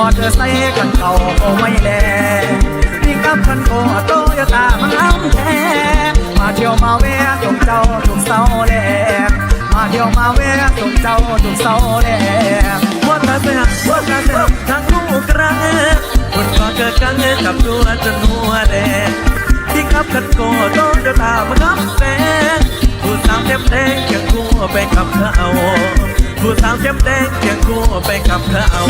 อเธอใส่กันเก่าก็ไว้แล้นี่กับคันโกโตโยต้ามันล้ำแท้มาเที่ยวมาแวะยกเจ้าทุกเสาแหลกมาเที่ยวมาแวะยกเจ้าทุกเสาแหลกวัดเธอเสียวัดเธอเสียทั้งลูกรักคนก็เกิดกันกับตัวจนหัวแดงที่ขับคันโกโตโยต้ามันล้ำแท้ผู้สามเต็มแดงยังกลัวไปกับเขา ผู้สาวแข้มแดงเคีงกูไปกับเธอเอา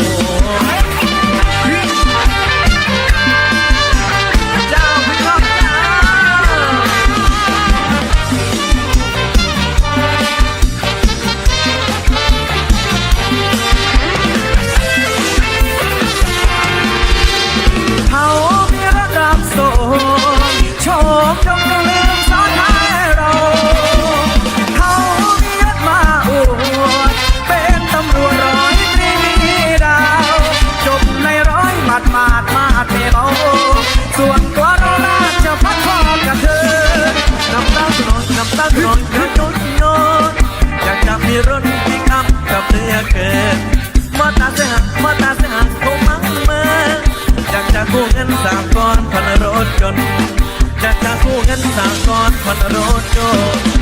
สามก้อนพันรถจนจะจากคู่กันสามก้อนพันรถจน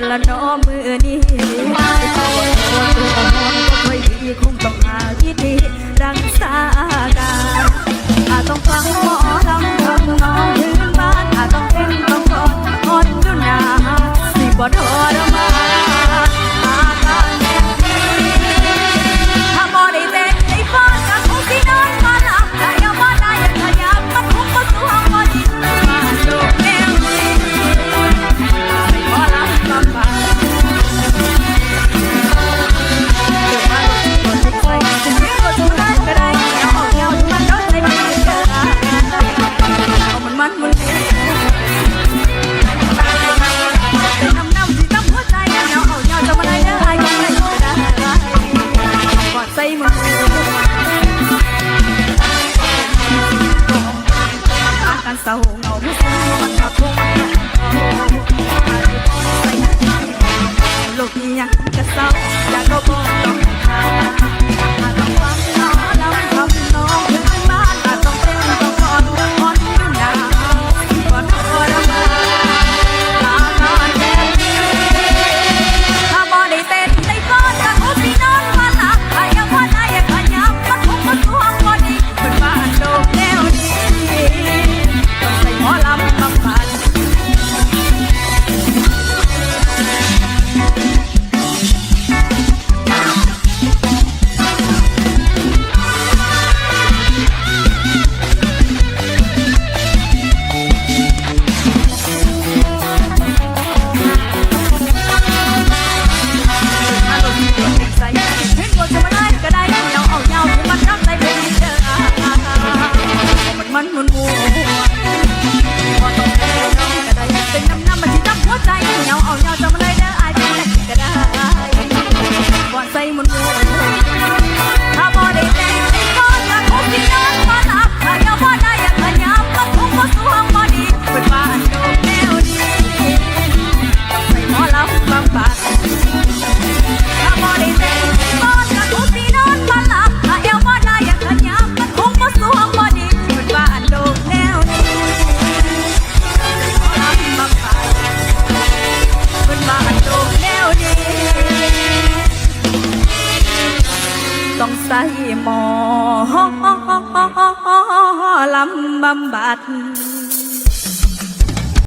นละน้อมือนี้คนตัวมอนก็ค่อยดีคงต้องหาวิธีรักษาการอาต้องฟังหมอลำทำน้อง เศร้าเงาผู้สูงนอนขับทุ่ง ส่หมอลำบำบัด